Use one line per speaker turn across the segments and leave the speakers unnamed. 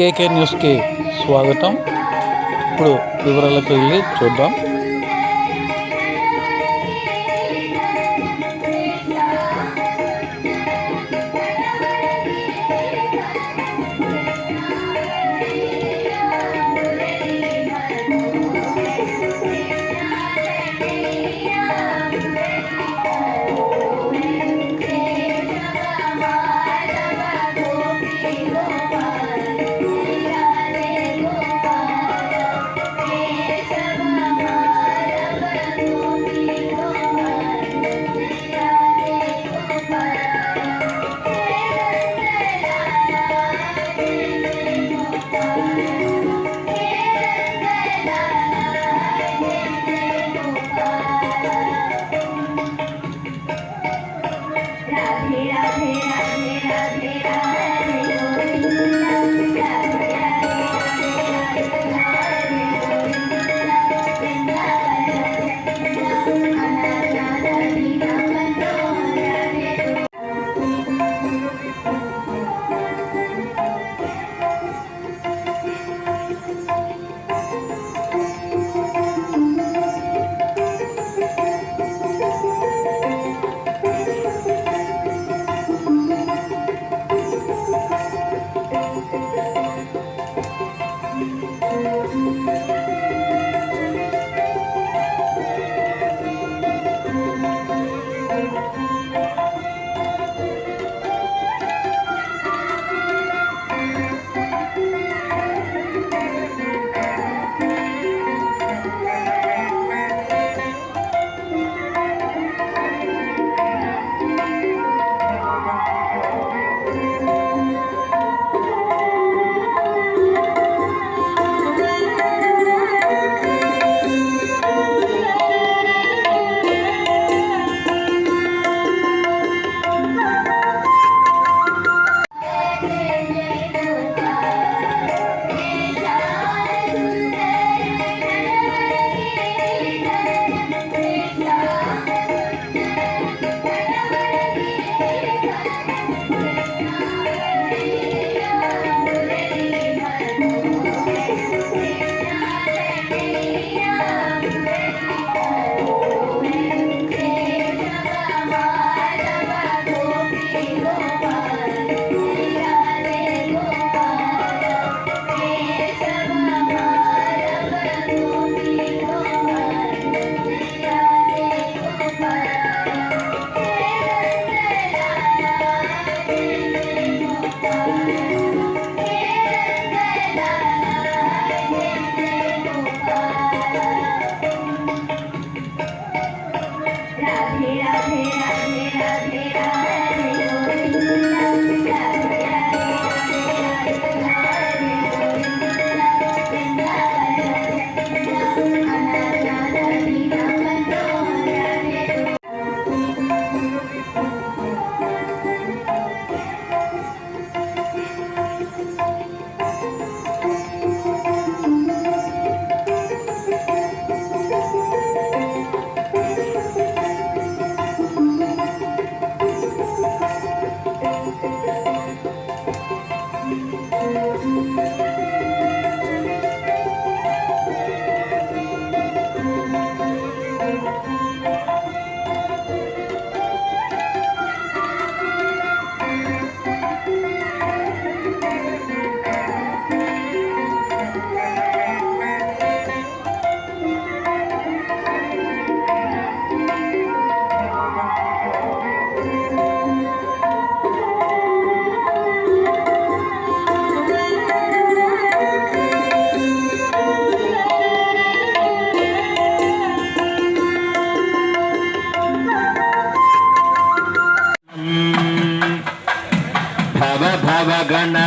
కేకే న్యూస్కి స్వాగతం. ఇప్పుడు వివరాలకు వెళ్ళి చూద్దాం.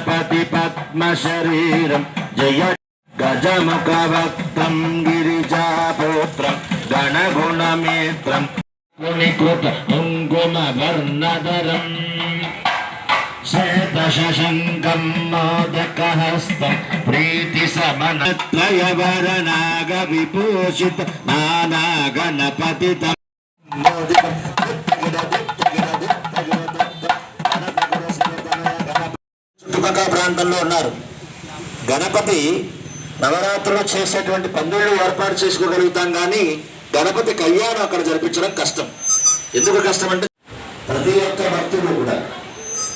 गणपति पद्मशरीरं। जय गजमुखभक्तं गिरिजापुत्रं गणगुणमित्रं। कुणिकृत कुङ्कुमवर्णधरम् श्वेतशशङ्कं मोदकहस्तं प्रीतिसमनत्रयवरनागविभूषित नानागणपतितम् ప్రాంతంలో ఉన్నారు. గణపతి నవరాత్రులు చేసేటువంటి పందుళ్ళు ఏర్పాటు చేసుకోగలుగుతాం కానీ గణపతి కళ్యాణం అక్కడ జరిపించడం కష్టం. ఎందుకు కష్టం అంటే ప్రతి ఒక్క భక్తుడు కూడా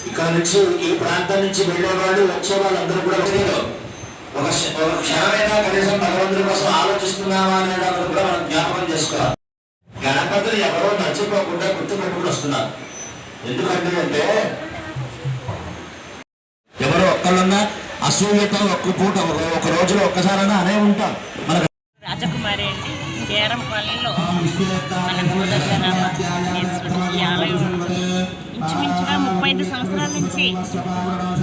ఇక్కడ నుంచి ఈ ప్రాంతం నుంచి వెళ్ళేవాళ్ళు వచ్చే వాళ్ళందరూ కూడా ఒక క్షణమైనా కనీసం భగవంతుడి కోసం ఆలోచిస్తున్నామా అనే దాన్ని కూడా మనం జ్ఞాపకం చేసుకోవాలి. గణపతులు ఎవరో నచ్చిపోకుండా గుర్తుపెట్టుకుని వస్తున్నారు. ఎందుకంటే అంటే ఒక్కళ్ళన్నా అసూయతో ఒక్క పూట ఒక- రోజులో ఒక్కసారైనా అనే ఉంటాం మన
రాజకుమారి అండి. కేరం కాలనీలో మన కోదండరామేశ్వరుడు ఈ ఆలయం ఇంచుమించుగా ముప్పై ఐదు సంవత్సరాల నుంచి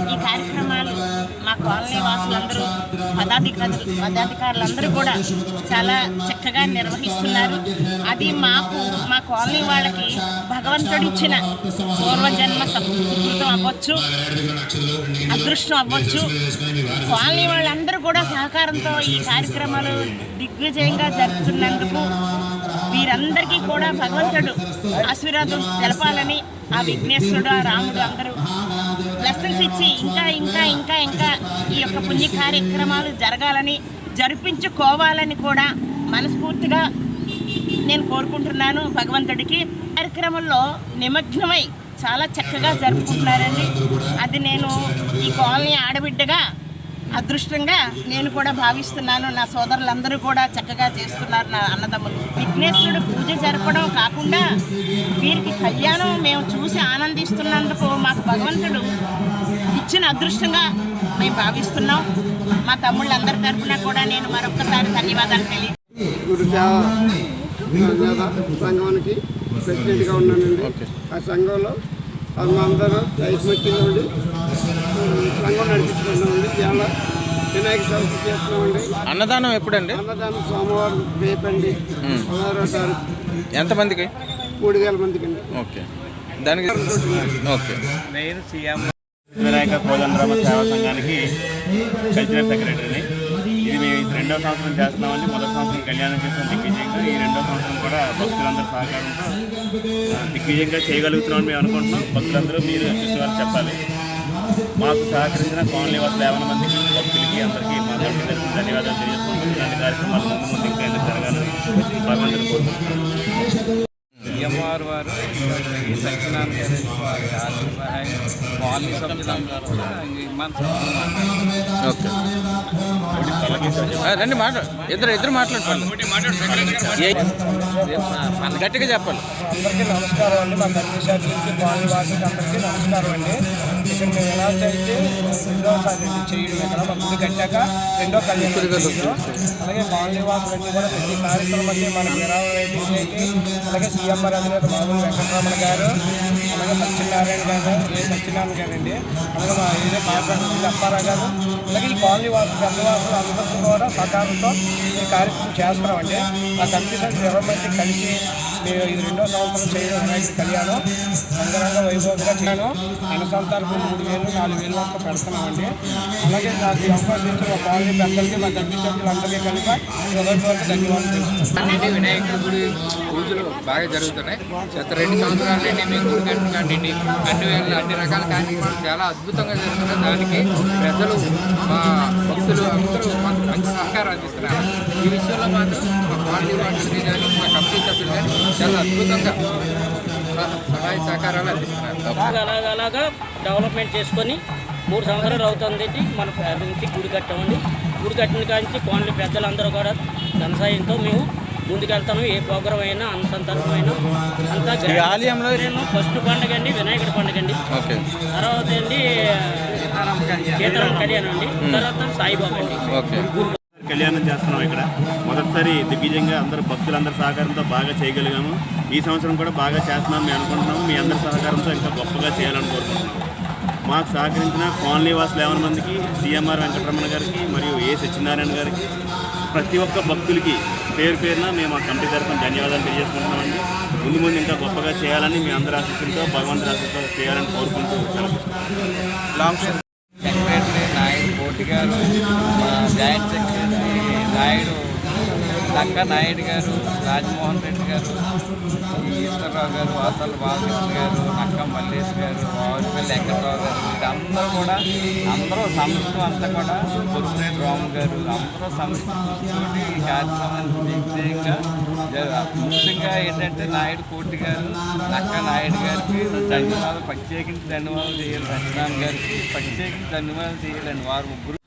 ఈ కార్యక్రమాలు మా కాలనీ వాసులందరూ పదాధికారులు పదాధికారులందరూ కూడా చాలా చక్కగా నిర్వహిస్తున్నారు. అది మాకు మా కాలనీ వాళ్ళకి భగవంతుడు ఇచ్చిన పూర్వజన్మ సప్- సుకృతం అవ్వచ్చు అదృష్టం అవ్వచ్చు. కాలనీ వాళ్ళందరూ కూడా సహకారంతో ఈ కార్యక్రమాలు దిగ్విజయంగా జరుపుతున్నందుకు వీరందరికీ కూడా భగవంతుడు ఆశీర్వాదం తెలపాలని ఆ విఘ్నేశ్వరుడు ఆ రాముడు అందరూ లెసన్స్ ఇచ్చి ఇంకా ఇంకా ఇంకా ఇంకా ఈ యొక్క పుణ్య కార్యక్రమాలు జరగాలని జరిపించుకోవాలని కూడా మనస్ఫూర్తిగా నేను కోరుకుంటున్నాను భగవంతుడికి. కార్యక్రమంలో నిమగ్నమై చాలా చక్కగా జరుపుకుంటున్నారండి. అది నేను ఈ కాలనీ ఆడబిడ్డగా అదృష్టంగా నేను కూడా భావిస్తున్నాను. నా సోదరులందరూ కూడా చక్కగా చేస్తున్నారు నా అన్నదమ్ములు. విఘ్నేశ్వరుడు పూజ జరపడం కాకుండా వీరికి కళ్యాణం మేము చూసి ఆనందిస్తున్నందుకు మాకు భగవంతుడు ఇచ్చిన అదృష్టంగా మేము భావిస్తున్నాం. మా తమ్ముళ్ళందరి తరఫున కూడా నేను మరొక్కసారి ధన్యవాదాలు తెలియ
గురు సేవ సంఘానికి ప్రెసిడెంట్గా ఉన్నానండి. ఆ సంఘంలో అందరూ ఐకమత్యంగా ఉండి సంఘం నడిపించుకుంటామండి ఇవాళ వినాయక చవితి చేస్తున్నామండి.
అన్నదానం ఎప్పుడండి?
అన్నదానం సోమవారం రేపండి పదహారో తారీఖు.
ఎంతమందికి
మూడు వేల మందికి అండి.
ఓకే. దానికి ఓకే.
నేను సీఎం వినాయక కోదండరామ సేవా సంఘానికి కల్చరల్ సెక్రటరీని. మేము ఇది రెండో సంవత్సరం చేస్తున్నామండి. మొదటి సంవత్సరం కళ్యాణం చేస్తాం దిగ్విజయంగా ఈ రెండో సంవత్సరం కూడా భక్తులందరూ సహకారంతో దిగ్విజయంగా చేయగలుగుతున్నామని మేము అనుకుంటున్నాం. భక్తులందరూ మీరు చూసి వారు చెప్పాలి. మాకు సహకరించిన కాలనీ వాసులు యాభై మందికి భక్తులకి అందరికీ మా తరఫున తరఫున ధన్యవాదాలు తెలియజేస్తున్నాం ఇలాంటి కార్యక్రమాలు ముందు ముందు ఇంకా ఎందుకు జరగాలని
సిఎంఆర్ వారు ఈ సత్యనారాయణ గారి వారి ఆర్థిక సహాయం కాలనీ సభ్యులందరూ కూడా ఈ మన
ఓకే. రండి మాట ఇద్దరు ఇద్దరు మాట్లాడుకోండి. గట్టిగా చెప్పాలి
అందరికీ నమస్కారం అండి. మా కాలనీ వాసులకి అందరికీ నమస్కారం అండి. ఇక్కడ మేము ఎలా అయితే రెండోసారి చేయడం ఇక్కడ మా గుడి కట్టాక రెండో కళ్యాణం. అలాగే కాలనీ వాసులన్నీ కూడా ప్రతి కార్యక్రమానికి మన విరామం వేసేసి అలాగే సీఎంఆర్ అధినేత మామూలు వెంకటరమణ గారు అలాగే సత్యనారాయణ గారు ఏ సత్యనారాయణ గారు అండి అలాగే మా ఏరియా కార్పొరేటర్ అప్పారావు గారు. అలాగే ఈ కాలనీ వాసులు పెద్ద వాసులు అందరితో కూడా సహకారంతో ఈ కార్యక్రమం చేస్తున్నామండి. ఆ కమిటీ సభ్యులు కలిసి మేము ఇది రెండో సంవత్సరం చేయడం వినాయకుడి కళ్యాణం. అంగరంగ వైభవంగా చేయను అనుసంతాలకు మూడు వేలు నాలుగు వేలు వరకు పెడుతున్నామండి. అలాగే నాకు ఈ అవకాశం ఇచ్చిన మా కాలనీ పెద్దలకి మా కమిటీ సభ్యులందరికీ కలిపి హృదయపూర్వక ధన్యవాదాలు తెలుస్తున్నాను
అన్నింటి వినాయకుడి గుడి పూజలు బాగా జరుగుతున్నాయి. గత రెండు సంవత్సరాలు నుండి మేము గుడి కట్టిన అన్ని వేళ అన్ని రకాల కార్యక్రమాలు చాలా అద్భుతంగా జరుగుతున్నాయి. దానికి ప్రజలు మా భక్తులు అందరూ మాకు మంచి సహకారం అందిస్తున్నారు. ఈ విషయంలో మాత్రం మా క్వాలిటీ వాసులకి కానీ మా కంపెనీ సభ్యులు కానీ చాలా అద్భుతంగా సహాయ సహకారాలు అందిస్తున్నారు.
అలాగా అలాగా డెవలప్మెంట్ చేసుకొని మూడు సంవత్సరాలు అవుతుంది మన నుంచి గుడి కట్టామండి. గుడి కట్టిన కాంచి కోన్లు పెద్దలందరూ కూడా ధనసాయంతో మేము ముందుకెళ్తాము ఏ ప్రోగ్రాం అయినా అనుసంతరమైనా అంతా
ఈ ఆలయంలో
ఫస్ట్ పండుగ అండి వినాయకుడి పండుగ అండి
ఓకే.
తర్వాత అండి సీతారామ కళ్యాణం అండి. తర్వాత సాయిబాబా అండి.
కళ్యాణం చేస్తున్నాం ఇక్కడ. మొదటిసారి దిగ్విజయంగా అందరూ భక్తులందరి సహకారంతో బాగా చేయగలిగాము. ఈ సంవత్సరం కూడా బాగా చేస్తున్నాం మేము అనుకుంటున్నాము. మీ అందరి సహకారంతో ఇంకా గొప్పగా చేయాలని కోరుకుంటున్నాం. మాకు సహకరించిన కాలనీ వాసులు యాభై మందికి? సీఎంఆర్ వెంకటరమణ గారికి మరియు ఏ సత్యనారాయణ గారికి. ప్రతి ఒక్క భక్తులకి పేరు పేరున మేము ఆ కమిటీ తరఫున ధన్యవాదాలు తెలియజేసుకుంటున్నామండి. ముందు ముందు ఇంకా గొప్పగా చేయాలని మీ అందరి ఆశీస్సులతో భగవంతుడి ఆశీస్సులతో చేయాలని కోరుకుంటూ
నాయుడు కోటి గారు జాయింట్ సెక్రటరీ నాయుడు నక్క నాయుడు గారు రాజమోహన్ రెడ్డి గారు ఈశ్వరరావు గారు వాసాల బాలకృష్ణ గారు నక్క మల్లేష్ గారు వారిపల్లి వెంకట్రావు గారు వీరందరూ కూడా అందరూ సంస్థ అంతా కూడా పొద్దునేటి రాము గారు అందరూ సంస్థతోటి ఈ కార్యక్రమాన్ని ముఖ్యంగా ఏంటంటే నాయుడు కోటి గారు నక్క నాయుడు గారికి ధన్యవాదాలు ప్రత్యేకించి ధన్యవాదాలు చేయాలి సత్యనారాయణ గారికి ప్రత్యేకించి ధన్యవాదాలు చేయాలండి వారు ముగ్గురు